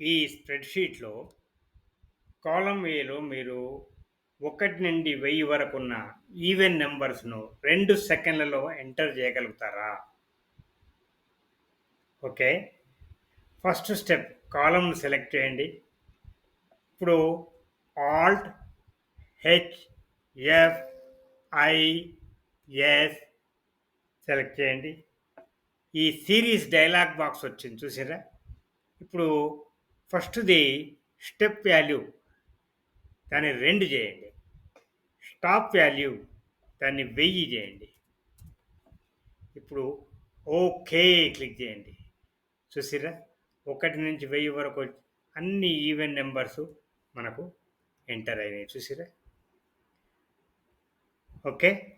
ఈ స్ప్రెడ్‌షీట్‌లో కాలమ్ వేలో మీరు ఒకటి నుండి 1000 వరకున్న ఈవెన్ నెంబర్స్ను రెండు సెకండ్లలో ఎంటర్ చేయగలుగుతారా? ఓకే. ఫస్ట్ స్టెప్ కాలంను సెలెక్ట్ చేయండి. ఇప్పుడు alt H F I S select చేయండి. ఈ సిరీస్ డైలాగ్ బాక్స్ వచ్చింది చూసారా? ఇప్పుడు ఫస్ట్‌ది స్టెప్ వాల్యూ దాన్ని రెండు చేయండి. స్టాప్ వాల్యూ దాన్ని వెయ్యి చేయండి. ఇప్పుడు ఓకే క్లిక్ చేయండి. చూసిరా ఒకటి నుంచి వెయ్యి వరకు అన్ని ఈవెన్ నెంబర్స్ మనకు ఎంటర్ అయినాయి చూసిరా ఓకే.